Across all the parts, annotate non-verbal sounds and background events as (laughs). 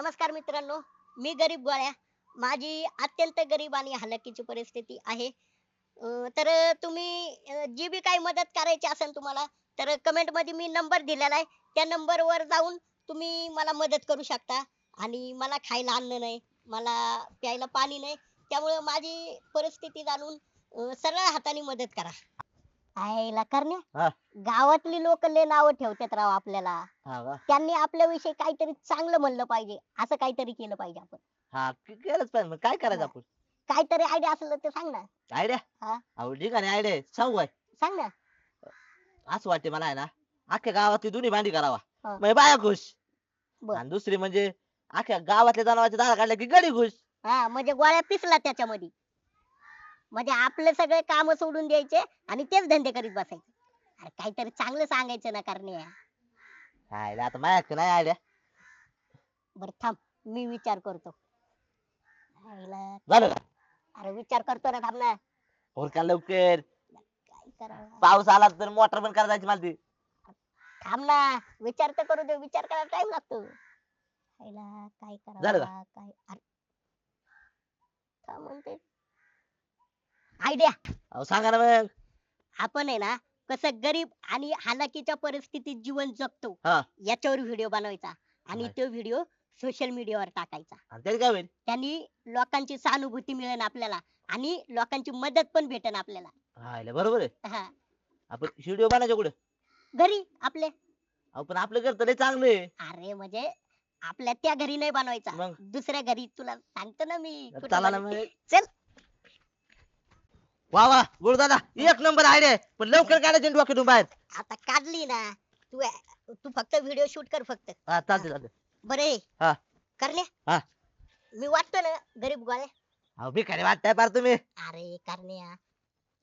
नमस्कार मित्रांनो मी गरीब गोळ्या. माझी अत्यंत गरीब आणि हलाखीची परिस्थिती आहे. अं, तर तुम्ही अं, जी बी काही मदत करायची असेल तुम्हाला तर कमेंटमध्ये मी नंबर दिलेला आहे. त्या नंबर वर जाऊन तुम्ही मला मदत करू शकता. आणि मला खायला अन्न नाही मला प्यायला पाणी नाही. त्यामुळे माझी परिस्थिती जाणून अं, सरळ हाताने मदत करा. आईला हा. करण्या गावातली लोक लय नाव ठेवतात राव आपल्याला. हा का? त्यांनी आपल्या विषयी काहीतरी चांगलं म्हणलं पाहिजे असं काहीतरी केलं पाहिजे आपण. हा के- केलंच पाहिजे. मग काय करायचं. आपण? काहीतरी आयडिया असलं तर सांग ना. आयडिया हा. अहो ठीक आहे. आयडिया सांगू काय सांग ना. असं वाटते मला आहे ना अख्ख्या गावातली दोन्ही भांडी करावा हा. मग बाया खुश. बर. आणि दुसरी म्हणजे अख्ख्या गावातल्या जनावरच्या दारा काढल्या की गडी खुश. हा म्हणजे गोळ्या पिसला त्याच्यामध्ये. म्हणजे आपले सगळे काम सोडून द्यायचे आणि तेच धंदे करीत बसायचे. अरे काहीतरी चांगलं सांगायचं ना करणे आता माझ्या नाही आयडिया बर थांब मी विचार करतो. आईला- झालं का? अरे विचार करतो ना थांब ना. का लवकर. काय करावं? पाऊस आला तर मोटर बंद करायची मला ती. थांब ना विचार तर करू दे विचार करायला टाइम लागतो. आईला काय झालं करावं काय? अरे काय म्हणते. आयडिया. अहो सांगा ना मग. आपण आहे ना कसं गरीब आणि हालाकीच्या परिस्थितीत जीवन जगतो. हा. याच्यावर व्हिडिओ बनवायचा आणि. तो व्हिडिओ सोशल मीडियावर टाकायचा. आणि त्याने काय होईल? त्यांनी लोकांची सहानुभूती मिळेल आपल्याला आणि लोकांची मदत पण भेटेल आपल्याला. बरोबर आहे. हा. आपण व्हिडिओ बनायचं कुठं? घरी आपले. अहो पण आपलं घर तर लय चांगलं आहे. अरे म्हणजे आपल्या त्या घरी नाही बनवायचा. मग? दुसऱ्या घरी तुला सांगतो ना मी. कुठं चला ना बनवायचं. मग. चल. वा वा गुरुदादा एक नंबर आयडिया आहे पण लवकर काढायचे डोक्यातून बाहेर आता काढली ना तू तू फक्त व्हिडिओ शूट कर फक्त. हा चालते चालते बरे हा. करण्या? हा. मी वाटतो ना गरीब गोळ्या. अहो भिकारी वाटताय पार तुम्ही. अरे करण्या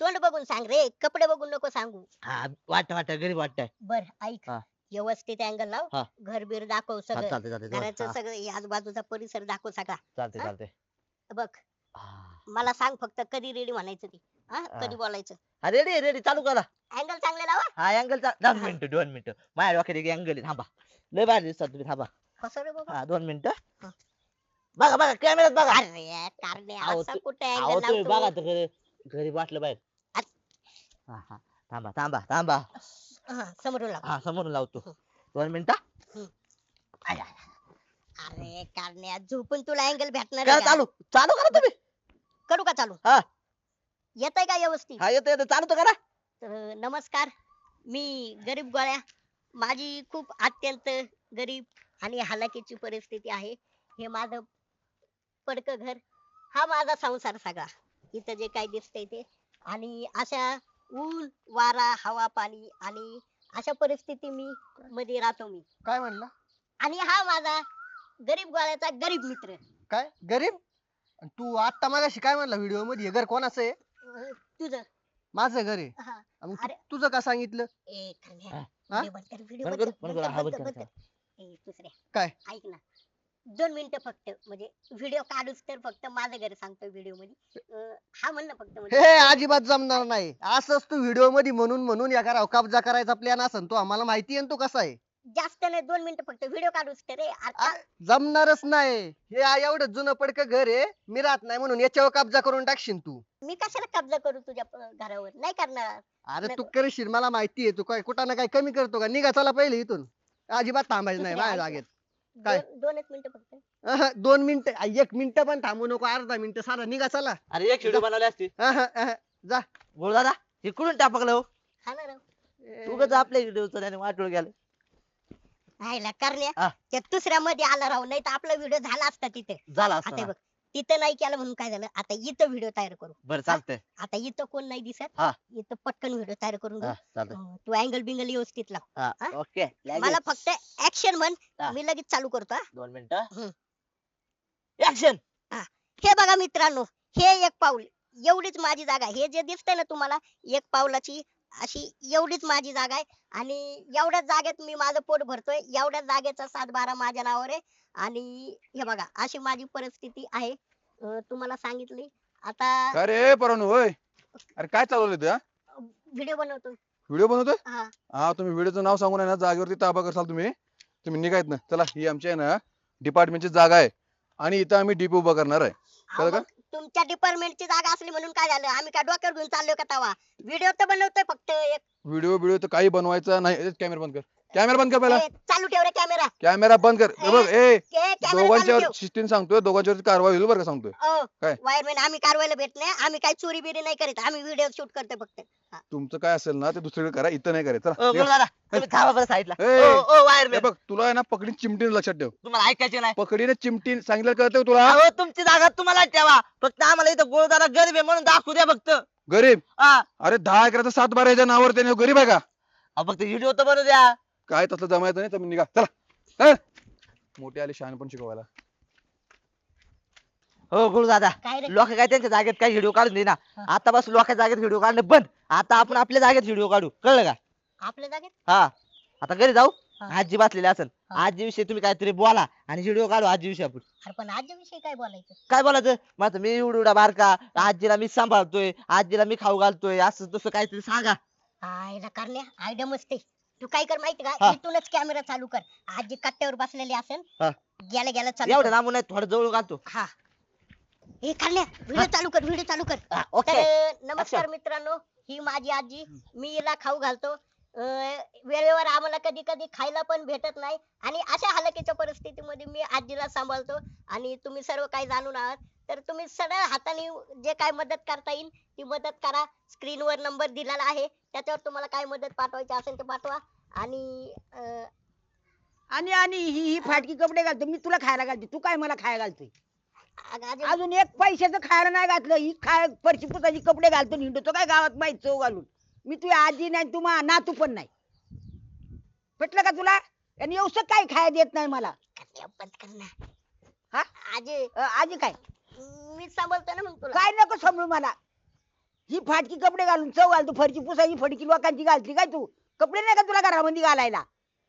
तोंड बघून सांग रे कपडे बघून नको सांगू. हा वाटत वाटत गरीब वाटताय. बर ऐक. हा. व्यवस्थित अँगल लाव. हा. घर बीर दाखव हा, सगळं. चालते चालते घराचं सगळं हे आजूबाजूचा परिसर दाखव सगळा. चालते हा? चालते बघ. हा. मला सांग फक्त कधी रेडी म्हणायचं ती. हा हा. कधी बोलायचं? हा रेडी रेडी चालू करा. अँगल चांगले लावा. हा अँगल दोन. मिनिटं दोन मिनिटं. माझ्या डोक्यात एक अँगल थांबा. लय भारी दिसतात तुम्ही थांबा. कसं रे बाबा? हा दोन मिनिटं. हा. बघा बघा कॅमेऱ्यात बघा. अरे कारण्या अहो, असा तू- कुठे अहो तुम्ही बघा लावतो तर घरी घरी वाटलं बाहेर. हा हा. थांबा थांबा थांबा. हा, समोरून लाव. हा समोरून लावतो. दोन मिनिटं. आय. अरे कारण्या झोपून तुला अँगल भेटणार करा आहे का? चालू. चालू करा तुम्ही. करू का चालू? हा. येत आहे का व्यवस्थित? हा येतो येतो चालू तर करा. तर नमस्कार. मी गरीब गोळ्या. माझी खूप अत्यंत गरीब आणि हालाकीची परिस्थिती आहे. हे माझं पडक घर हा माझा संसार सगळा. इथं जे काही दिसतंय ते. आणि अशा ऊन वारा हवा पाणी आणि अशा परिस्थिती मी मध्ये राहतो मी. काय म्हणला? आणि हा माझा गरीब गोळ्याचा गरीब मित्र. काय? गरीब? आणि तू आता मागाशी काय म्हणला व्हिडिओमध्ये हे घर कोणाचं आहे अं, तुझं माझं घर आहे हा अरे. तू- तुझं का सांगितलं ए खरण्या, हा. हा? व्हिडिओ बंद कर व्हिडिओ बंद बंद करू? कर, बंद बंद करू? कर, हा, बंद बंद कर, करू, बंद हा. कर. ए दुसऱ्या काय? ऐक ना दोन मिनिटं फक्त म्हणजे व्हिडिओ काढूच तर फक्त माझं घर सांगतो व्हिडिओमध्ये अं, हा म्हण ना फक्त म्हणजे हे अजिबात जमणार नाही असंच तू व्हिडिओमध्ये म्हणून म्हणून या घरावर कब्जा करायचा प्लॅन असेल तो आम्हाला माहिती आहे ना तू कसा आहे जास्त नाही दोन मिनिटं फक्त व्हिडिओ काढूच तर रे आता. जमणारच नाही. हे आ- एवढं जुनं पडक घर आहे मी राहत नाही म्हणून याच्यावर कब्जा करून टाकशील तू. मी कशाला कब्जा करू तुझ्या घरावर? नाही करणार. अरे. तू करशील मला माहिती आहे तू काय कुठं ना काय कमी करतो का? निघा चला पहिले इथून. अजिबात थांबायचं नाही माझ्या. जागेत. काय? दोन- दोनच मिनिटं फक्त. अहं, दोन मिनिटं एक मिनिटं पण थांबू नको अर्धा मिनिटं सारा निघा चला. अरे एक व्हिडिओ बनवली असती. अहं, अहं, जा. गुरुदादा इकडून टापकलं हो. हा ना राव. उगाच आपल्या व्हिडिओचं त्याने वाटोळ गेलं राहिला करण्या हा. त्या दुसऱ्या मध्ये आला राव नाही तर आपला व्हिडिओ झाला असता तिथे झाला आता असता बघ तिथं नाही केलं म्हणून काय झालं आता इथं व्हिडिओ तयार करू बरं चालतंय आता इथं कोण नाही दिसत हा. इथं पटकन व्हिडिओ तयार करून घेऊ हा, चालतंय अं, तू अँगल बिंगल व्यवस्थित लाव हा हा? ओके मला लगेच. फक्त ऍक्शन म्हण हा. मी लगेच चालू करतो हा. दोन मिनिटं हं. ऍक्शन हे बघा मित्रांनो हे एक पाऊल एवढीच माझी जागा. हे जे दिसतंय ना तुम्हाला एक पाऊलाची अशी एवढीच माझी जागा आहे. आणि एवढ्याच जागेत मी माझं पोट भरतोय. एवढ्याच जागेचा सात बारा माझ्या नावावर आहे. आणि हे बघा अशी माझी परिस्थिती आहे. अं, तुम्हाला सांगितली. आता काय रे परवानू होय? अरे काय चालवलंय तुझ्या व्हिडिओ बनवतो. व्हिडिओ बनवतोय? हा. हा तुम्ही व्हिडिओचं नाव सांगून आहे ना जागेवरती ताबा करसाल तुम्ही तुम्ही निघायत ना. चला ही आमची आहे ना डिपार्टमेंटची जागा आहे. आणि इथं आम्ही डीपी उभा करणार आहे. कळलं का? मग तुमच्या डिपार्टमेंटची जागा असली म्हणून काय झालं? आम्ही काय डोक्यावर घेऊन चाललोय का तवा? व्हिडिओ तर बनवतोय फक्त एक. व्हिडिओ व्हिडिओ तर काही बनवायचा नाही. कॅमेरा बंद कर. कॅमेरा बंद कर पहिला. ए, चालू ठेव रे कॅमेरा. कॅमेरा बंद कर. हे बघ ए कॅमेरा दोघांच्यावर चालू शिस्तीन सांगतोय दोघांच्यावरती कारवाई होईल बरं का सांगतोय. काय? ठेव वायरमॅन आम्ही कारवाईला भेट नाही आम्ही काही चोरी बिरी नाही करीत आम्ही व्हिडिओ शूट करतोय फक्त. तुमचं काय असेल ना ते दुसरीकडे करा इथं नाही करायचं ओ चला, निघा. गुरुदादा तुम्ही थांबा बरं साईडला. ए, ओ ओ हे वायरमॅन. बघ तुला आहे ना पकडीन चिमटीने लक्षात ठेव. तुम्हाला ऐकायचे नाही. पकडीने चिमटीन सांगितलं कळतं का तुला? अहो तुमची जागा तुम्हाला ठेवा. फक्त आम्हाला इथं गुरुदादा गरीब आहे म्हणून दाखवू द्या फक्त. गरीब? हा. अरे दहा एकराचा सात बारा याच्या नावावर त्याने गरीब आहे का? अहो, फक्त व्हिडिओ तर बनवू द्या. काय तसलं जमायचं नाही तुम्ही निघा. चला. मोठे आले शहाण पण शिकवायला. हो गुरुदादा. काय रे? लोक काय त्यांच्या जागेत काही व्हिडिओ काढून देईना. आता बस लोकांच्या जागेत व्हिडिओ काढणं बंद. आता आपण आपल्या जागेत व्हिडिओ काढू. कळलं का? आपल्या जागेत? हा. आता घरी जाऊ. हा. आजी बसलेली असेल. हा. आजी विषयी तुम्ही काहीतरी बोला आणि व्हिडिओ काढू आजी विषयी आपण. अरे पण आजच्या काय बोलायचं? काय बोलायचं? मग मी एवढा बारका. आजीला मी सांभाळतोय. आजीला मी खाऊ घालतोय. असं तसं काहीतरी सांगा. आयला करण्या. आयडिया मस्त आहे. तू काय कर माहिती का? हा. इथूनच कॅमेरा चालू कर. आजी कट्ट्यावर बसलेली असेल हा. गेल्या चालू एवढं कर. लांबून नाही थोडं जवळ घालतो. हा. हे करण्या व्हिडिओ चालू कर व्हिडिओ चालू कर. हा, तर ओके. नमस्कार. मित्रांनो ही माझी आजी मी हिला खाऊ घालतो. अं, वेळेवर आम्हाला कधी कधी खायला पण भेटत नाही. आणि अशा हालकीच्या परिस्थितीमध्ये मी आजीला सांभाळतो. आणि तुम्ही सर्व काही जाणून आहात. तर तुम्ही सरळ हाताने जे काय मदत करता येईल ती मदत करा. स्क्रीनवर नंबर दिलेला आहे. त्याच्यावर तुम्हाला काय मदत पाठवायची असेल ते पाठवा. आणि अं, आणि आणि ही ही फाटकी कपडे घालतो. मी तुला खायला घालते. तू काय मला खायला घालतोय? अगं अजून एक पैशाचं खायला नाही घातलं. ही खाय परशी पुताची कपडे घालतो हिंडतो. काय गावात माहीत चव घालून. मी तुझी आजी नाही तू मा नातू पण नाही. पटलं का तुला? आणि एवढं काय खायला देत नाही मला. करण्या, बंद कर ना. हा? आजी. अ, आजी काय? मी सांभाळतो ना मग तुला. काय नको समजू मला? ही फाटकी कपडे घालून चव घालतो फरची पुसाची फडकी लोकांची घालती काय तू? कपडे नाही का तुला घरामध्ये घालायला?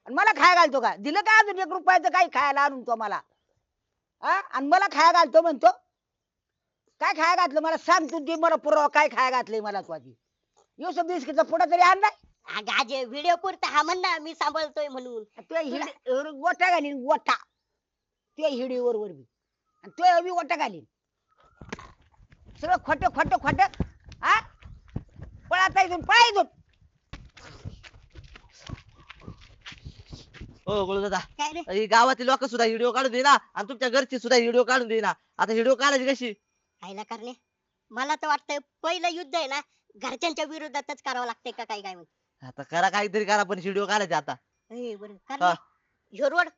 आणि मला खायला घालतो का? दिलं का अजून एक रुपयाचं काही खायला आणून तो मला? हा? आणि मला खाया घालतो म्हणतो? काय खाया घातलं? मला सांग तू दे मला पुरावा काय खाया घातलंय मला तू आधी? येऊ बिस्किटचा पुडा तरी आणलाय अगं व्हिडिओ पुरता. हा म्हण ना मी सांभाळतोय म्हणून. तुझ्या हिडी गोटा घालीन गोटा तुझ्या हिडी वर वर बी आणि तुझ्या बी गोटा घालीन. सगळं खोट खोट खोट. हा? पळाता इथून पळा इथून. हो गुरुदादा काय रे? ही गावातील लोक सुद्धा व्हिडिओ काढून देईना आणि तुमच्या घरची सुद्धा व्हिडिओ काढून देईना. आता व्हिडिओ काढायची कशी? आईला करणे मला तर वाटतंय पहिलं युद्ध आहे ना घरच्यांच्या विरोधातच करावं लागतंय का काय काय. आता करा काहीतरी करा पण व्हिडिओ काढायचे आता. ए, बरं हा. करणे ह्यो रोड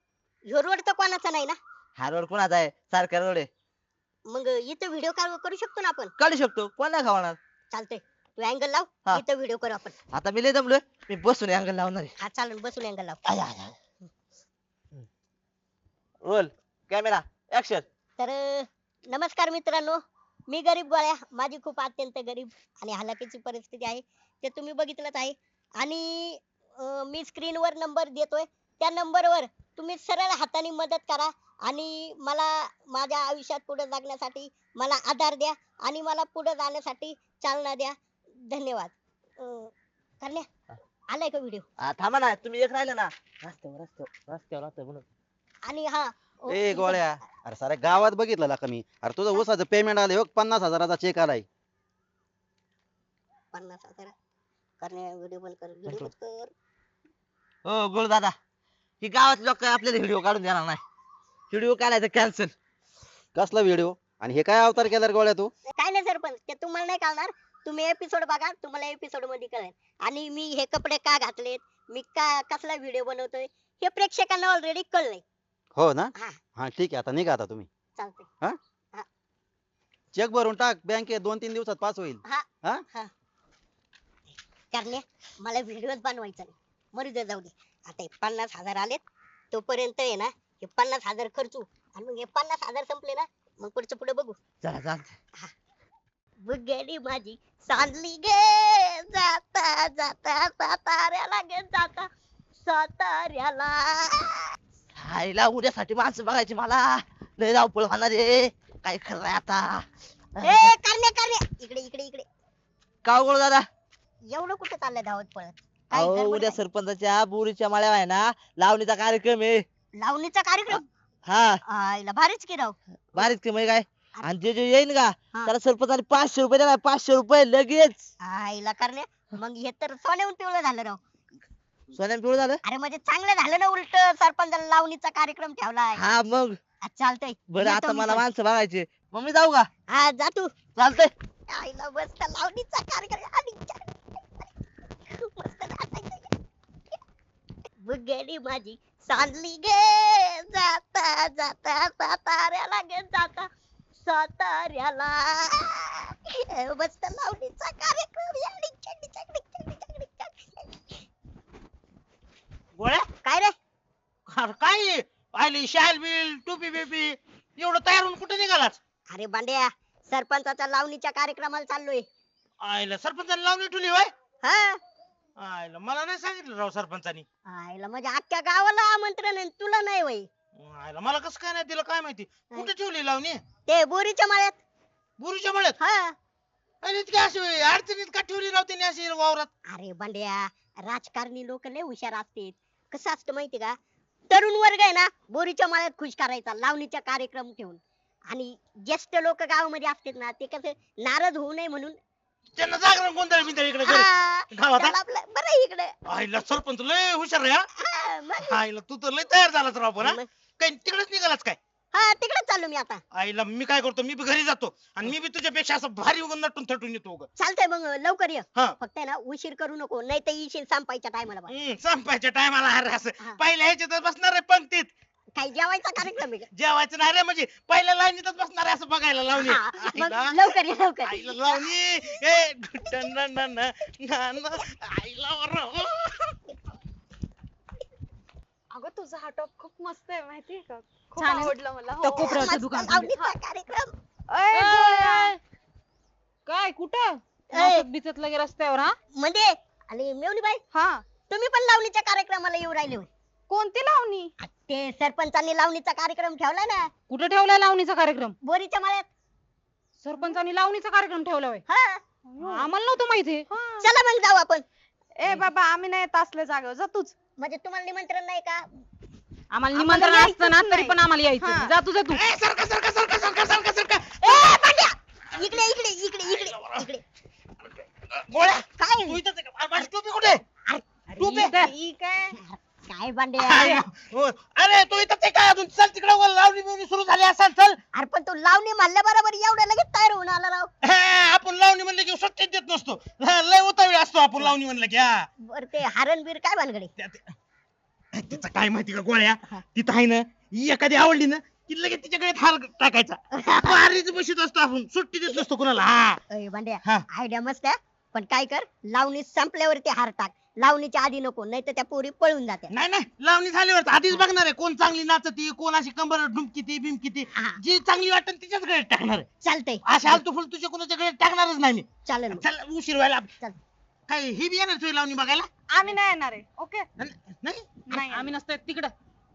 ह्यो रोड तर कोणाचा नाही ना? हा रोड कोणाचा आहे? सारख्या रोड. आहे मग इथं व्हिडिओ करू शकतो ना आपण? काढू शकतो. कोण नाही खावणार? चालतंय. तू अँगल लाव. हा. इथं व्हिडिओ करू आपण. आता मी लय दमलोय. मी बसून अँगल लावणार आहे. हा चालून बसून अँगल लाव. आय, आय, आय. रोल कॅमेरा ऍक्शन तर अं, नमस्कार मित्रांनो. मी गरीब गोळ्या. माझी खूप अत्यंत गरीब आणि हलाखीची परिस्थिती आहे. ते तुम्ही बघितलंच आहे. आणि अं, मी स्क्रीनवर नंबर देतोय. त्या नंबरवर तुम्ही सरळ हाताने मदत करा आणि मला माझ्या आयुष्यात पुढे जगण्यासाठी मला आधार द्या आणि मला पुढे जाण्यासाठी चालना द्या. धन्यवाद. अं, करण्या आलाय का व्हिडिओ थांबा ना तुम्ही एक राहिले ना. रस्त्यावर रस्त्यावर रस्त्यावर रस्त्यावर म्हणून. आणि हा ओ, ए गोळ्या. अरे साऱ्या गावात बघितलं का मी? अरे तुझं ऊसाचं पेमेंट आलं हो पन्नास हजाराचा चेक आलाय. पन्नास हजार करण्या व्हिडिओ बंद कर व्हिडिओ बंद कर. हो गुरु दादा. ही गावात लोक आपल्याला व्हिडिओ काढून देणार नाही. व्हिडिओ काढायचा कॅन्सल कसला व्हिडिओ? आणि हे काय अवतार केला रे गोळ्या तू? काय नाही सरपंच ते तुम्हाला नाही कळणार. तुम्ही एपिसोड बघा तुम्हाला एपिसोडमध्ये कळेल. आणि मी हे कपडे का घातलेत? मी का कसला व्हिडिओ बनवतोय? हे प्रेक्षकांना ऑलरेडी कळलंय. हो ना? हा. हा ठीक आहे. आता निघा आता तुम्ही. चालतंय. चेक भरून टाक. बँकेत दोन तीन दिवसात पास होईल. करणे मला व्हिडिओ बनवायचा नाही. मरू दे जाऊ दे. आता हे पन्नास हजार आलेत. तोपर्यंत आहे ना हे पन्नास हजार खर्चू. आणि मग हे पन्नास हजार संपले ना मग पुढचं पुढे बघू. चला चालतंय. बुगडी माझी सांडली गे जाता जाता साताऱ्याला गे जाता साताऱ्याला. आईला उद्यासाठी माणसं बघायची मला. लय धावपळ होणार आहे. काय खरं आता. ए करण्या करण्या. इकडे इकडे इकडे. का गुरु दादा? एवढं कुठे चाललंय धावत पळत? काय अहो गडबड उद्या काय? सरपंचाच्या बोरीच्या माळ्यावर आहे ना लावणीचा कार्यक्रम आहे. लावणीचा कार्यक्रम? हा. आईला भारीच की राव. बारीक की म्हणजे काय? आणि जे जे येईन का हा. त्याला सरपंचाने पाचशे रुपये द्या पाचशे रुपये लगेच. आईला करणे मग हे तर सोन्याहून पिवळं झालं राव. सोन्यान पिवळं झालं? अरे म्हणजे चांगलं झालं ना उलट सरपंचाला लावणीचा कार्यक्रम ठेवलाय. हा मग. आ, चालतंय. बरं येतो आता मी मला पण. माणसं बघायचे. मग मी जाऊ का? हा जा तू. चालतंय. आईला मस्त लावणीचा कार्यक्रम आणि. बुगडी माझी सांडली गे. जाता जाता साताऱ्याला गे जाता. साताऱ्याला. मस्त लावणीचा कार्यक्रम. चंडी. गोळ्या काय रे? अरे काय? आहे? आली शाल बिल टोपी बिपी. एवढं तयार होऊन कुठे निघालाच अरे बांड्या सरपंचाच्या लावणीच्या कार्यक्रमाला चाललोय. आयला सरपंचाने लावून ठेवली होय? हा. आयला मला नाही सांगितलं राव सरपंचानी. आईला म्हणजे अख्ख्या गावाला आमंत्रण आहे तुला नाही वय. आयला मला कसं काय नाही दिलं काय माहिती? कुठे ठेवली लावणी? ते बोरीच्या माळ्यात. बुरीच्या मळ्यात? हा. आणि इतकी अशी अडचणीत का ठेवली राव त्यांनी अशी वावरात? अरे बंड्या राजकारणी लोक लय हुशार असतात. कसं असतं माहिती का? तरुण वर्ग आहे ना बोरीच्या माळ्यात खुश करायचा लावणीचा कार्यक्रम ठेवून. आणि ज्येष्ठ लोक गावामध्ये असतात ना ते कसं नाराज होऊ नये म्हणून त्यांना जागरण गोंधळ बिंधळ इकडे घरी. हा, गावात त्याला आपलं बरं इकडे. आईला सरपंच लय हुशार आहे हा. हा, मग- आईला तू तर लय तयार झालाच राव पण हा. मग- काय तिकडेच निघालाच काय? हा तिकडे चाललो मी आता. आईला मी काय करतो मी बी घरी जातो आणि मी बी तुझ्यापेक्षा असं भारी उगून नटून थटून येतो उगं. चालतंय मग लवकर ये. हा. फक्त आहे ना उशीर करू नको नाही तर येशील संपायच्या टायमाला हम्म, संपायच्या टायमाला अरे असं. हा. पहिल्या ह्याच्यातच बसणार आहे पंक्तीत. काही जेवायचा कार्यक्रम आहे का? जेवायचं नाही रे म्हणजे पहिल्या लाईनीतच बसणार आहे असं बघायला लावणी. हा, मग आईला. लवकर ये लवकर आईला लावणी. ए done done done done. Done. आईला बरं. अगं तुझा हा टॉप खूप मस्त आहे माहितीये का? खूप छान आहे. आवडला मला त्या हो. मस्त दुकान लावणीचा कार्यक्रम. अय, गोळ्या. काय कुठं. नाचत बिचत लगे रस्त्यावर हा? म्हणजे आणि मेवणी बाई हा. तुम्ही पण लावणीच्या कार्यक्रमाला येऊ राहिले होय. कोणती लावणी? ते सरपंचांनी लावणीचा कार्यक्रम ठेवलाय ना. कुठं ठेवलाय लावणीचा कार्यक्रम? बोरीच्या माळ्यात. सरपंचानी लावणीचा कार्यक्रम ठेवला होय. हा. आम्हाला नव्हतं माहिती. चला मग जाऊ आपण. ए बाबा आम्ही नाही येत असल्या जागेवर. जा तूच. म्हणजे तुम्हाला निमंत्रण नाही का? आम्हाला निमंत्रण असतं ना तरी. पण आम्हाला यायचं. हा. नाही. जा तुझं तू. ए, सरका सरका सरका सरका सरका सरका. ए पांड्या! इकडे इकडे इकडे इकडे इकडे. गोळ्या काय? तू इथंच आहे का? अरे, माझी टोपी कुठे? टोपी आहे. काय अरे (laughs) हो. अरे तू इथंच आहे काय अजून? चल तिकडे लावणी बिवणी सुरू झाली असेल चल. अरे पण तू लावणी म्हणल्या बरोबर एवढं लगेच तयार होऊन आला राव. हा, आपण लावणी म्हणलं की सुट्टीच देत नसतो. हा, लय उतावळी असतो आपण लावणी म्हणलं की हा. बर ते हरणबीर काय भानगडे? त्या- तिचं काय माहिती का गोळ्या? तिथं आहे ना ही एखादी आवडली ना की लगेच तिच्या गळ्यात हार टाकायचा. (laughs) भारीच बशीत असतो आपण. सुट्टी देत नसतो कुणाला हा. अय हा. आयडिया मस्त आहे. पण काय कर लावणी संपल्यावरती हार टाक. लावणीच्या आधी नको नाही तर त्या पोरी पळून जात्या. नाही नाही लावणी झाल्यावर तर आधीच बघणार आहे कोण चांगली नाचती कोण अशी कंबर डुमकीती बिमकीती. हा. जी चांगली वाटेल तिच्याच गळ्यात टाकणार आहे. चालतंय. असे हालतू फुल तुझ्या कोणाच्या गळ्यात टाकणारच नाही मी. चालेल मग. चल उशीर व्हायला चल. काय ही बी येणार तुझी लावणी बघायला? आम्ही नाही येणार आहे ओके? न- नाही? नाही आम्ही नसतोय तिकडं.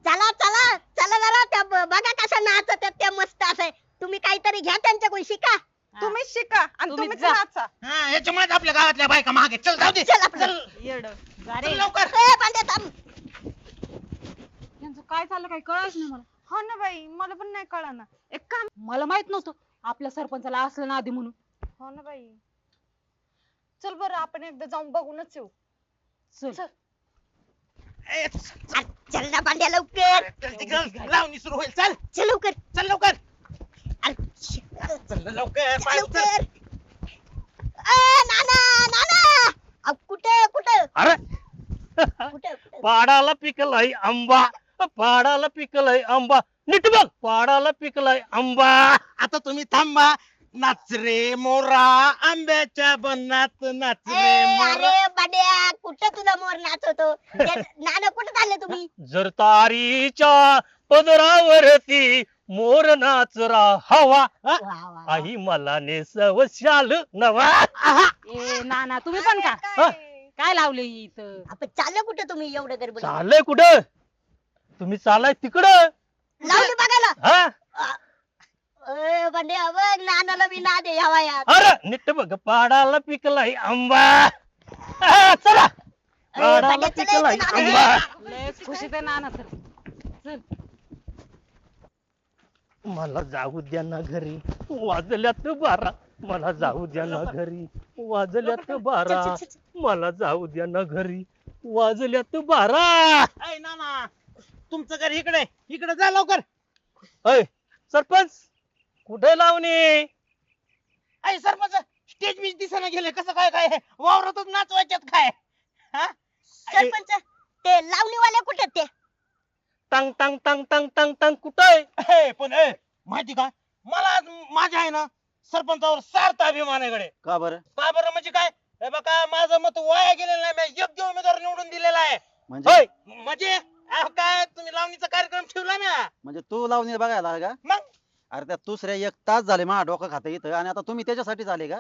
चला चला चला जरा त्या ब- बघा कशा नाचत आहेत त्या मस्त असं तुम्ही काहीतरी घ्या त्यांच्याकडून शिका. तुम्ही शिका आणि तुम्हीच तुम्हीच जा. नाचा हा याच्यामुळेच आपल्या गावातल्या बायका मागे. चल जाऊ दे. चल आपलं. येड. चल लवकर. ए, थांब. यांचं काय चाललं काही कळायच नाही मला. हो ना बाई मला पण नाही कळना एक काम मला माहीत नव्हतं. आपल्या सरपंचाला असलं ना आधी म्हणून. हो ना बाई. चल बरं आपण एकदा जाऊन बघूनच येऊ. चल. चल. ए, अरे, चल ना भांड्या लवकर. चल तिकडं लावणी सुरू होईल. चल. चल लवकर. चल लवकर. अरे, श- चल ना लवकर चल पाय उचल. लवकर. ए, नाना नाना. अहो, कुठे कुठे अरे. कुठे कुठे पाडाला पिकलाय आंबा. पाडाला पिकलाय आंबा. नीट बघ पाडाला पिकलाय आंबा. आता तुम्ही थांबा. नाच रे मोरा आंब्याच्या बनात नाच ए, रे मोरा. अरे भांड्या कुठे तुझा मोर नाचवतो ते नाना कुठे चालले तुम्ही? जर तारीच्या पदरावरती मोर नाचरा हवा वा, वा, वा. आई मला नेसव शाल नवा. ए ना ना तुम्ही पण का? हा? काय? लावले इथं? आपण चालले कुठे तुम्ही एवढं गडबड चाललंय कुठं? तुम्ही चालाय तिकडं. लावली बघायला. हा? ए, बघ नानाला मी ना दे हवा यार अरे नीट बघ पाडाला पिकलाय आंबा. हा, चला. पाडाला बंड्या, चला पिकलाय इथं आंबा. नाना. लय खुशीत आहे नाना तर. चल. मला जाऊ द्या ना घरी वाजल्यात बारा. मला जाऊ द्या ना घरी वाजल्यात बारा. मला जाऊ द्या ना घरी वाजल्यात बारा. ऐ नाना तुमचं घर इकडे इकडे जा लवकर. अय सरपंच. कुठे लावणी? ऐ सरपंच स्टेज बीज दिसायला गेले. कसं काय काय वावरातच नाचवायच्यात काय? हा? सरपंच ते लावणीवाले कुठे आहेत ते? टांग टांग टांग टांग टांग टांग कुठे हे पण ए माहिती का? मला आज माझ्या आहे ना सरपंचावर सार्थ अभिमान आहे गडे. का बरं? का बरं म्हणजे काय? हे बघा माझं मत वाया गेलेलं नाही. मी योग्य उमेदवार निवडून दिलेला आहे. म्हणजे? होय. म्हणजे अहो काय तुम्ही लावणीचा कार्यक्रम ठेवला ना? म्हणजे तू लावणी बघायला आला का? मग? अरे त्या दुसऱ्या एक तास झाले माझा डोकं खाता इथं. आणि आता तुम्ही त्याच्यासाठीच आले का?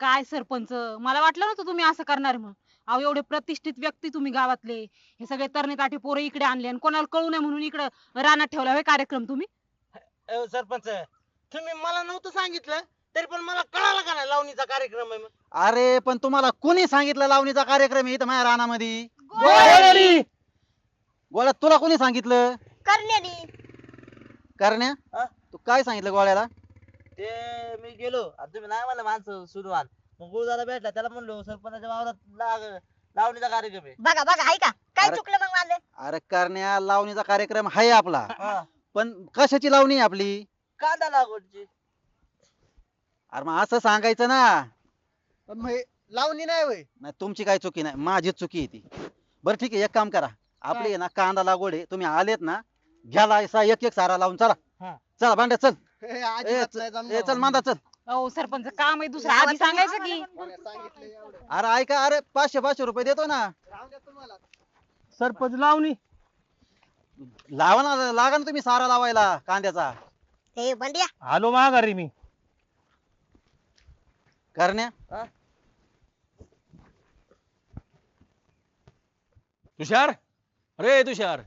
काय सरपंच? मला वाटलं नव्हतं तुम्ही असं करणार म्हणून. अहो एवढे प्रतिष्ठित व्यक्ती तुम्ही गावातले. हे सगळे तरणे ताठी पोरं इकडे आणले आणि कोणाला कळू नये म्हणून इकडे रानात ठेवला होय कार्यक्रम तुम्ही? अहो, सरपंच तुम्ही मला नव्हतं सांगितलं तरी पण मला कळालं का नाही लावणीचा कार्यक्रम आहे म्हणून. अरे पण तुम्हाला कोणी सांगितलं लावणीचा कार्यक्रम आहे इथं माझ्या रानामध्ये. गोळ्या तुला कोणी सांगितलं? करण्यानी! करण्या? हा? तू काय सांगितलं गोळ्याला? ते मी गेलो. तुम्ही नाही म्हणलं माणसं सुनवान मग गुरुदादा भेटला त्याला म्हणलो सरपंचाच्या वावरात लाग लावणीचा कार्यक्रम आहे. बघा बघा हाय का काय अरे- चुकलं मग माझं अरे करण्या लावणीचा कार्यक्रम आहे आपला. हा. पण कशाची लावणी आहे आपली? कांदा लागवडची. अरे मग असं सांगायचं ना. लावणी नाही होय. नाही तुमची काय चुकी नाही माझीच चुकी आहे ती. बरं ठीक आहे एक काम करा. आपली आहे ना कांदा लागवड आहे. तुम्ही आलेत ना घ्याला असा एक एक सारा लावून चला. चला भांड्या चल. (laughs) ए, च- ए, चल मांदा चल अहो सरपंच काम आहे दुसरं. आधी सांगायचं की. अरे ऐका अरे पाचशे पाचशे रुपये देतो ना. सरपंच लावणी लावा ना लागा ना तुम्ही सारा लावायला कांद्याचा. ए बंड्या. आलो माघारी मी. करण्या. तुषार? अरे तुषार.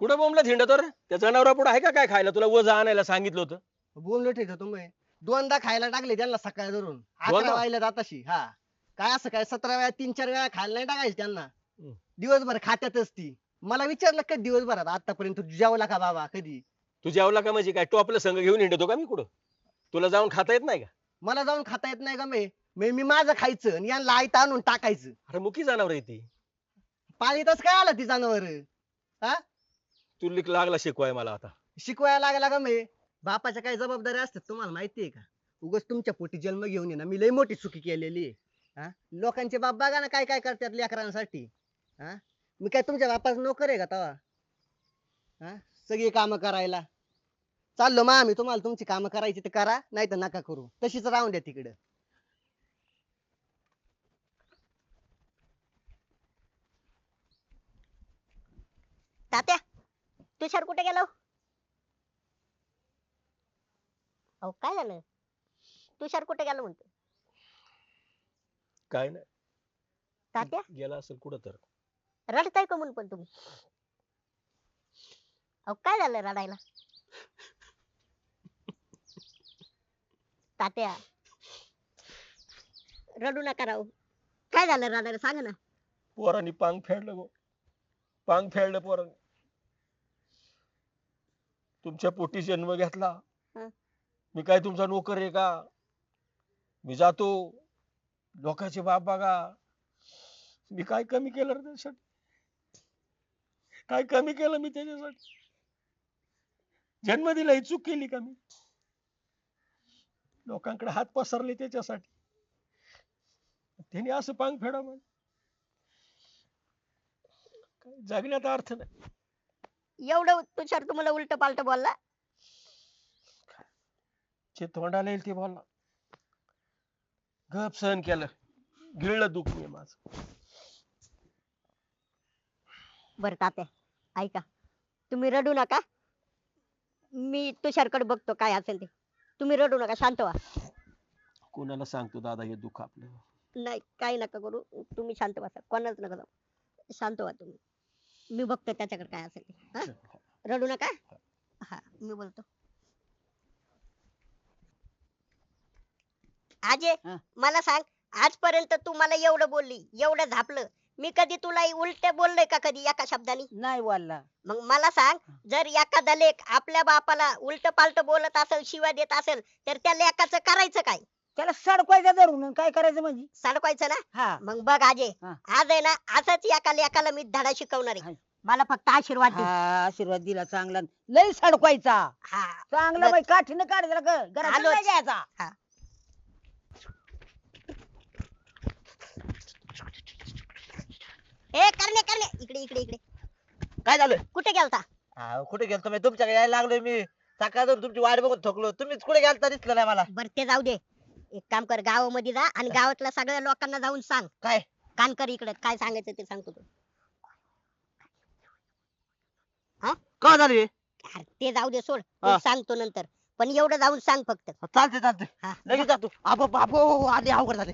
कुठं बोंबला थिंड तर त्या जनावरा पुढे आहे का काय खायला? तुला वजा आणायला सांगितलं होतं. बोललो ठीक आहे तुम्ही दोनदा खायला टाकले त्यांना सकाळ धरून. दोनदा? वाजल्या जाताशी हा. काय असं काय? सतरा वेळा तीन चार वेळा खायला नाही टाकायचं त्यांना. हम्म. दिवसभर खात्यातच ती मला विचारलं कधी दिवसभरात? आतापर्यंत तू जेवला का बाबा? कधी? तू जेवला का म्हणजे काय? टोपलं संघ घेऊन हिंडतो का मी कुठं? तुला जाऊन खाता येत नाही का? मला जाऊन खाता येत नाही का मी मी मी माझं खायचं आणि यांना आयत आणून टाकायचं. अरे मुकी जनावर आहे ती. पाळीतच काय आलं ती जनावर? तू लिक लागला शिकवाय मला आता. शिकवायला लागला का मी बापाच्या काही जबाबदारी असतात तुम्हाला माहिती आहे का? उगाच तुमच्या पोटी जन्म घेऊन ये ना. मी लई मोठी चुकी केलेली आहे. हा? लोकांचे बाप बघा ना काय काय करतात लेकरांसाठी. हा? मी काय तुमच्या बापाचा नोकर आहे का तवा? हा? सगळी कामं करायला. चाललो मग आम्ही. तुम्हाला तुमची कामं करायची ते करा नाही तर नका करू. तशीच राहून द्या तिकडं. तात्या तुषार कुठे गेलो? अहो काय झालं? तुषार कुठे गेलो म्हणतो? काय नाही. तात्या? गेला असेल कुठं तर. रडताय का म्हणून पण तुम्ही? अहो काय झालं रडायला? तात्या रडू नका राहू. काय झालं रडायला? सांगा ना. पोरांनी पांग फेडलं गो. पांग फेडलं पोरांनी. तुमच्या पोटी जन्म घेतला. हं. मी काय तुमचा नोकर आहे का? मी जातो. लोकांचे बाप बघा. मी काय कमी केलं रे त्याच्यासाठी? काय कमी केलं मी त्याच्यासाठी? जन्म दिला ही चूक केली का मी? लोकांकडे हात पसरले त्याच्यासाठी. त्याने असं पांग फेडा मग जगण्यात अर्थ नाही. एवढं तुषार तुम्हाला उलट पालट बोलला? जे तोंडाला येईल ते बोलला गप सहन केलं. गिळलं दुःख मी माझं. बर तात्या ऐका. तुम्ही रडू नका. मी तुषारकडे बघतो काय असेल ते. तुम्ही रडू नका शांत व्हा. कोणाला सांगतो दादा हे दुःख आपलं? नाही काही नका करू. तुम्ही शांत बसा. कोणाच नका जाऊ. शांत व्हा तुम्ही. मी बघतो त्याच्याकडे काय असेल ते. हा? रडू नका. हा. मी बोलतो. हा. मला सांग आजपर्यंत तू मला एवढं बोलली एवढं झापलं. मी कधी तुला उलटे बोललोय का कधी एका शब्दाने? नाही बोलला. मग मला सांग जर एखादा लेख आपल्या बापाला उलट पालट बोलत असेल शिवाय देत असेल तर त्या लेखाचं करायचं काय? त्याला सडकवायचा धरून काय करायचं म्हणजे? सडकवायचं ना? हा. मग बघ आजे हा. आज आहे ना असंच एका लेखाला मी धडा शिकवणार आहे. मला फक्त आशीर्वाद दे. हा आशीर्वाद दिला चांगला. लय सडकवायचा. हा. चांगला. बाई काठीनं काढ जरा ग- घरातून आलोच. नाही घ्यायचा ए करणे करणे. इकडे इकडे इकडे. काय झालं? कुठे गेलता? अहो, कुठे गेलतो मी? तुमच्याकडे यायला लागलोय मी. सकाळपासून तुमची वाट बघून थकलो. तुम्हीच कुठे गेलता? दिसलं नाही मला. बर ते जाऊ दे. एक काम कर गावामध्ये जा आणि गावातल्या सगळ्या लोकांना जाऊन सांग. काय? कान कर इकडे काय सांगायचं ते सांगतो तू का झाली अरे ते जाऊ दे सोड. हा. सांगतो नंतर. पण एवढं जाऊन सांग फक्त. चालते चालते हा. लगेच जातो. आबो बाबो आले अवघड झाले.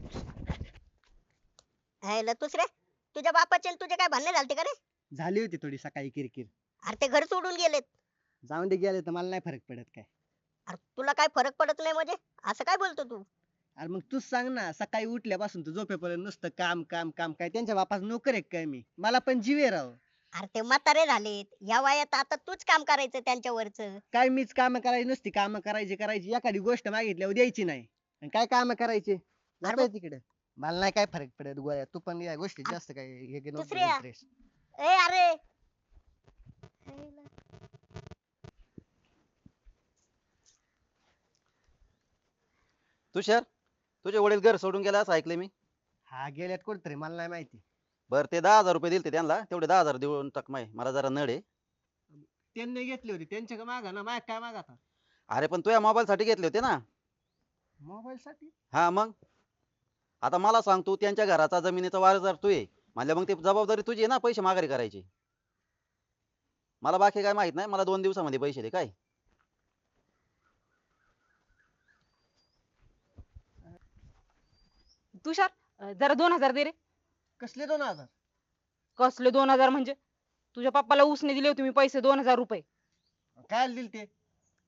हायला दुसरे तुझ्या बापाचे आणि तुझे काय भांडणे झालते का रे? झाली होती थोडी सकाळी किरकिर. अरे ते घर सोडून गेलेत. जाऊन दे गेले तर मला नाही फरक पडत काय. अरे तुला काय फरक पडत नाही म्हणजे? असं काय बोलतो तू? अरे मग तूच सांग ना सकाळी उठल्यापासून तू झोपेपर्यंत नुसतं काम काम काम काय त्यांच्या बापास नोकर आहे काय मी मला पण जीवे राव. अरे ते म्हातारे झालेत. या वयात आता तूच काम करायचं त्यांच्यावरच. काय मीच काम करायची नुसती काम करायची करायची एखादी गोष्ट मागितल्यावर द्यायची नाही. आणि काय काम करायचे? तिकडे. मला नाही काय फरक पडत गोळ्या. तू पण या गोष्टी जास्त काय हे घेऊ नको दुसऱ्या. interest. ए अरे. तुषार? तुझे वडील घर सोडून गेला असं ऐकले मी. हा गेल्यात कोणतरी मला नाही माहिती. बर ते दहा हजार रुपये दिलते त्यांना तेवढे दहा हजार देऊन टाक माय मला जरा नड आहे. त्यांनी घेतली होती त्यांच्या का मागा ना माग काय मागा आता? अरे पण तुझ्या मोबाईल साठी घेतले होते ना. मोबाईल साठी हा मग? आता मला सांग तू त्यांच्या घराचा जमिनीचा वारसदार तू आहे म्हणलं मग ती जबाबदारी तुझी आहे ना पैसे माघारी करायची. मला बाकी काय माहीत नाही मला दोन दिवसामध्ये पैसे दे काय? तुषार अं, जरा दोन हजार दे रे. कसले दोन हजार? कसले दोन हजार म्हणजे? तुझ्या पप्पाला उसने दिले होते मी पैसे दोन हजार रुपये. काय दिल ते?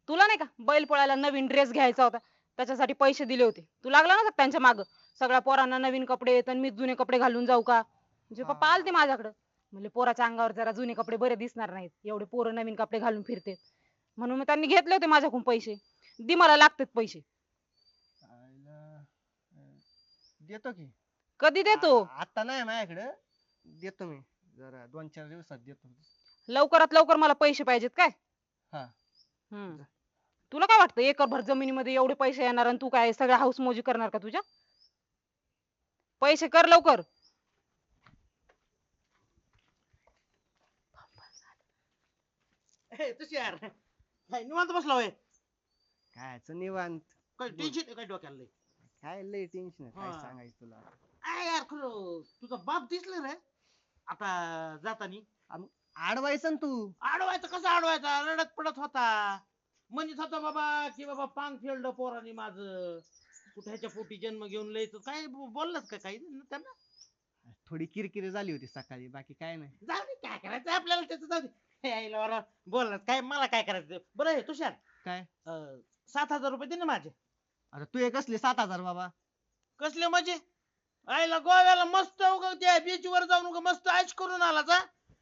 तुला नाही का? बैल पोळायला नवीन ड्रेस घ्यायचा होता. त्याच्यासाठी पैसे दिले होते. तू लागला ना त्यांच्या माग? सगळ्या पोरांना नवीन कपडे आहेत आणि मी जुने कपडे घालून जाऊ का? म्हणजे पप्पा आलते माझ्याकडे. म्हणजे पोराच्या अंगावर जरा जुने कपडे बरे दिसणार नाहीत. एवढे पोरं नवीन कपडे घालून फिरते म्हणून मी त्यांनी घेतले होते माझ्याकडून पैसे. दे मला लागतात पैसे आईला, अं, देतो की. कधी देतो? आ- आता नाही माझ्याकडे. देतो मी. जरा दोन चार दिवसात देतो. लवकरात लवकर मला पैसे पाहिजेत काय? हा. हम्म. तुला काय वाटतं एकरभर जमिनीमध्ये एवढे पैसे येणार आणि तू काय सगळ्या हाऊस मोजी करणार का तुझ्या? पैसे कर लवकर. हे, यार काय निवांत बसला होय. कायच निवांत. काय टेन्शन काय डोक्याला लय? काय लय टेन्शन काय हा. सांगायचं तुला? आ यार खरं तुझा बाप दिसला रे. आता जातानी. आडवायचं ना तू. आडवायचा कसा आडवायचा? रडत पडत होता. म्हणत होता बाबा की बाबा पांग फेलड पोरानी माझ. कुठे ह्याच्या पोटी जन्म घेऊन लय तर काय बो- बोललास का काही? न- त्यांना? थोडी किरकिरी झाली होती सकाळी बाकी काय नाही. जाऊ दे काय करायचं? आपल्याला त्याचं जाऊ दे. हे आईला बरं. बोललास काय मला काय करायचं? बरं तुषार. काय? अं, सात हजार रुपये दे ना माझे. अरे तू एक असले सात हजार बाबा? कसले मजे आईला गोव्याला मस्त उग त्या बीच वर जाऊन उग मस्त ऐश करून आला जा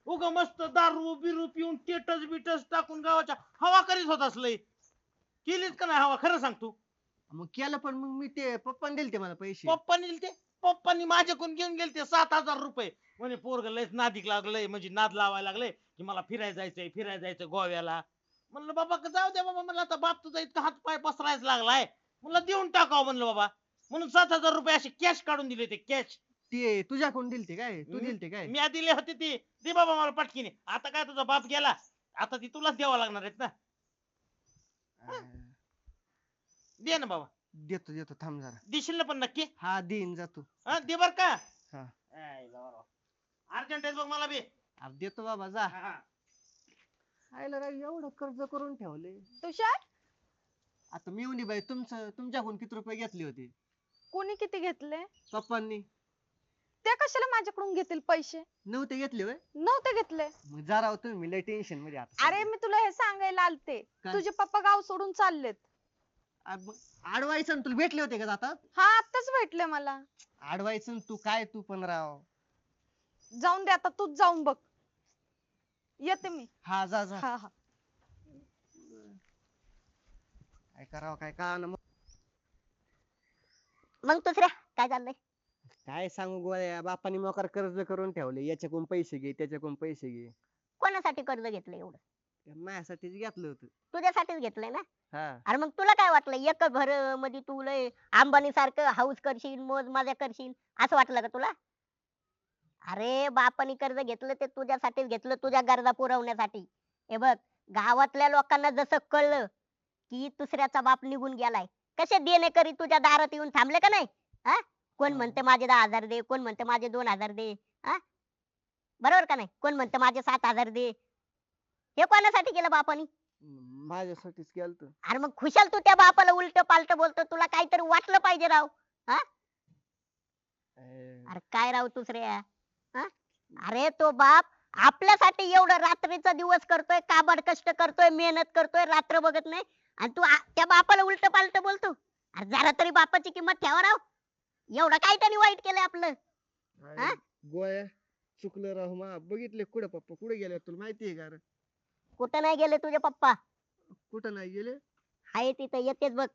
उग मस्त दारू बिरू पिऊन टेटस बिटस टाकून गावाच्या हवा करीत होतास लय केलीच का नाही हवा? खरं सांग तू. मग केलं पण मग मी ते पप्पाने दिले ते मला पैसे. पप्पानी दिले ते पप्पानी माझ्याकडून घेऊन गेले ते सात हजार रुपये. म्हणे पोरग लयच नादिक लागलंय म्हणजे नाद लावायला लागले की मला फिरायला जायचंय फिरायला जायचं गोव्याला. म्हणलं बाबा का जाऊ द्या बाबा म्हणलं आता बाप तुझा इतका हात पाय पसरायला लागलाय. म्हणलं देऊन टाकावं म्हणलं बाबा. म्हणून सात हजार रुपये असे कॅश काढून दिले ते कॅश ते तुझ्याकडून दिलते काय? तू. दिलते काय? मी दिले होते ती. दे बाबा मला पटकीने. आता काय तुझा बाप गेला? आता ती तुलाच द्यावा लागणार आहेत ना. दे ना बाबा. देतो देतो. थांब जरा. देशील ना पण नक्की? हा देईन. जातो हा दे बर का? हा. अर्जंट आहे बघ मला बी. अरे देतो बाबा जा. हा, हा. आयला राव एवढं कर्ज करून ठेवले तुषार? आता मिळून बाई तुमचं तुमच्याकडून किती रुपये घेतले होते? कोणी किती घेतले? पप्पांनी. ते कशाला माझ्याकडून घेतील पैसे? नव्हते घेतले होय? नव्हते घेतले. मग जा राव तुम्ही लय टेन्शनमध्ये आता अरे मी तुला हे सांगायला आलते. काय? तुझे पप्पा गाव सोडून चाललेत. ना तुला भेटले होते का जातात? हा आताच भेटले मला. आडवायचं ना तू काय तू पण राव. जाऊन दे आता तूच जाऊन बघ. येते मी. हा जा जा. हा हा. काय करावं काय का मग. दुसऱ्या काय चाललंय? काय सांगू गोळ्या बापाने मोकार कर्ज करून ठेवले याच्याकडून पैसे घे त्याच्याकडून पैसे घे. कोणासाठी कर्ज घेतलं एवढं? माझ्यासाठीच घेतलं होतं. तुझ्यासाठीच घेतलंय ना? हा. अरे मग तुला काय वाटलं एक भरमध्ये तू लय अंबानी सारखं हाऊस करशील मोज मजा करशील असं वाटलं का तुला? अरे बापानी कर्ज घेतलं ते तुझ्यासाठीच घेतलं तुझ्या गरजा पुरवण्यासाठी. हे बघ गावातल्या लोकांना जसं कळलं की दुसऱ्याचा बाप निघून गेलाय. कसे देणेकरी तुझ्या दारात येऊन थांबले का नाही? हा? कोण म्हणते माझे दहा हजार दे कोण म्हणते माझे दोन हजार दे हा? बरोबर का नाही? कोण म्हणते माझे सात हजार दे? हे कोणासाठी केलं बापानी? माझ्यासाठीच केलं अरे मग खुशाल तू त्या बापाला उलट पालट बोलतो तुला काहीतरी वाटलं पाहिजे राव अरे काय राव दुसऱ्या? हा? अरे तो बाप आपल्यासाठी एवढं रात्रीचा दिवस करतोय काबाड कष्ट करतोय मेहनत करतोय रात्र बघत नाही आणि तू आ- त्या बापाला उलट पालट बोलतो. अरे जरा तरी बापाची किंमत ठेवा राव. एवढं काय त्यांनी वाईट केलंय आपलं? हा? गोळ्या चुकलं राहू मा. बघितले कुठं पप्पा? कुठे गेले तुला माहितीये का रे? कुठं नाही गेले तुझे पप्पा? कुठं नाही गेले? आहे तिथं येतेच बघ.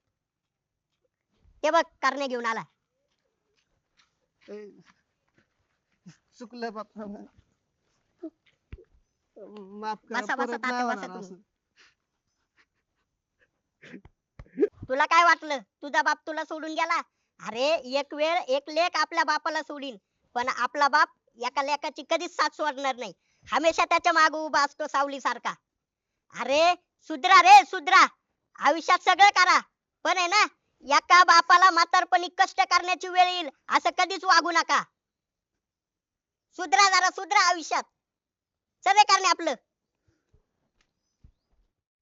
ते बघ करणे घेऊन आला. ए, चुकलं पप्पा माफ करा बसा, बसा, परत तात्या, नाही बसा होणार तुम्ही. असं. तुला काय वाटलं? तुझा बाप तुला सोडून गेला? अरे एक वेळ एक लेख आपल्या बापाला सोडीन. पण आपला बाप एका लेखाची कधीच साथ सोडणार नाही. हमेशा त्याच्या माग उभा असतो सावली सारखा अरे सुधरा रे सुधरा. आयुष्यात सगळं करा. पण आहे ना एका बापाला म्हातारपणी कष्ट करण्याची वेळ येईल असं कधीच वागू नका. सुधरा जरा सुधरा आयुष्यात. सगळे करणे आपलं.